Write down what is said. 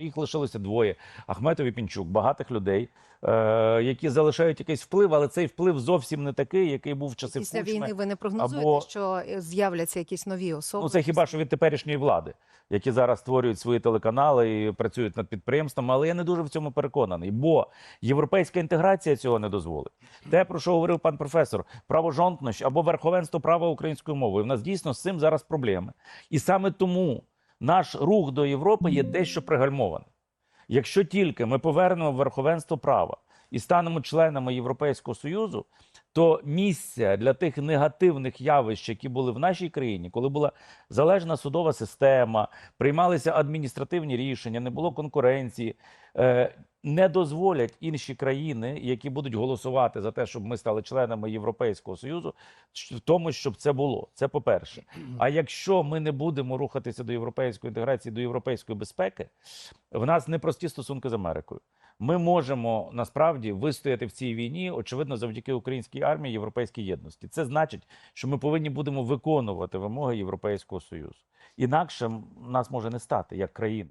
Їх лишилося двоє: Ахметов і Пінчук, багатих людей, е, які залишають якийсь вплив, але цей вплив зовсім не такий, який був в часи Після Кучми. війни ви не прогнозуєте, або- що з'являться якісь нові особи? Ну, це хіба що від теперішньої влади, які зараз створюють свої телеканали і працюють над підприємствами. Але я не дуже в цьому переконаний, бо європейська інтеграція цього не дозволить. Те, про що говорив пан професор, правожонтність або верховенство права українською мовою. У нас дійсно з цим зараз проблеми. І саме тому наш рух до Європи є дещо пригальмований. Якщо тільки ми повернемо верховенство права і станемо членами Європейського Союзу, то місця для тих негативних явищ, які були в нашій країні, коли була залежна судова система, приймалися адміністративні рішення, не було конкуренції, е, не дозволять інші країни, які будуть голосувати за те, щоб ми стали членами Європейського Союзу, в тому, щоб це було. Це по-перше. А якщо ми не будемо рухатися до європейської інтеграції, до європейської безпеки, в нас непрості стосунки з Америкою. Ми можемо насправді вистояти в цій війні, очевидно, завдяки українській армії, європейській єдності. Це значить, що ми повинні будемо виконувати вимоги Європейського союзу. Інакше нас може не стати як країни.